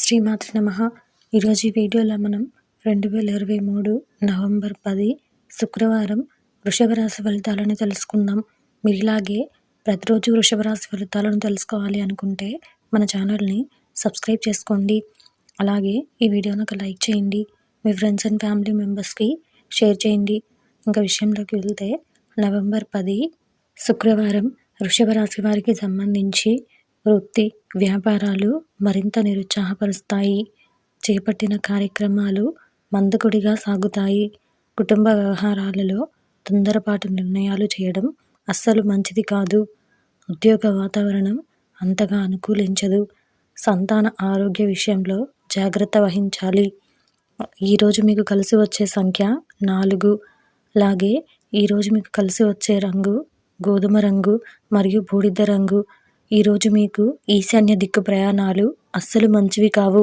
శ్రీమాతృ నమ. ఈరోజు ఈ వీడియోలో మనం రెండు వేల ఇరవై మూడు నవంబర్ పది శుక్రవారం వృషభ రాశి ఫలితాలను తెలుసుకుందాం. మీరు ఇలాగే ప్రతిరోజు వృషభ రాశి ఫలితాలను తెలుసుకోవాలి అనుకుంటే మన ఛానల్ని సబ్స్క్రైబ్ చేసుకోండి. అలాగే ఈ వీడియోని ఒక లైక్ చేయండి. మీ ఫ్రెండ్స్ అండ్ ఫ్యామిలీ మెంబర్స్కి షేర్ చేయండి. ఇంకా విషయంలోకి వెళ్తే నవంబర్ పది శుక్రవారం వృషభ రాశి వారికి సంబంధించి వృత్తి వ్యాపారాలు మరింత నిరుత్సాహపరుస్తాయి. చేపట్టిన కార్యక్రమాలు మందకొడిగా సాగుతాయి. కుటుంబ వ్యవహారాలలో తొందరపాటు నిర్ణయాలు చేయడం అస్సలు మంచిది కాదు. ఉద్యోగ వాతావరణం అంతగా అనుకూలించదు. సంతాన ఆరోగ్య విషయంలో జాగ్రత్త వహించాలి. ఈరోజు మీకు కలిసి వచ్చే సంఖ్య నాలుగు. అలాగే ఈరోజు మీకు కలిసి వచ్చే రంగు గోధుమ రంగు మరియు బూడిద రంగు. ఈరోజు మీకు ఈశాన్య దిక్కు ప్రయాణాలు అస్సలు మంచివి కావు.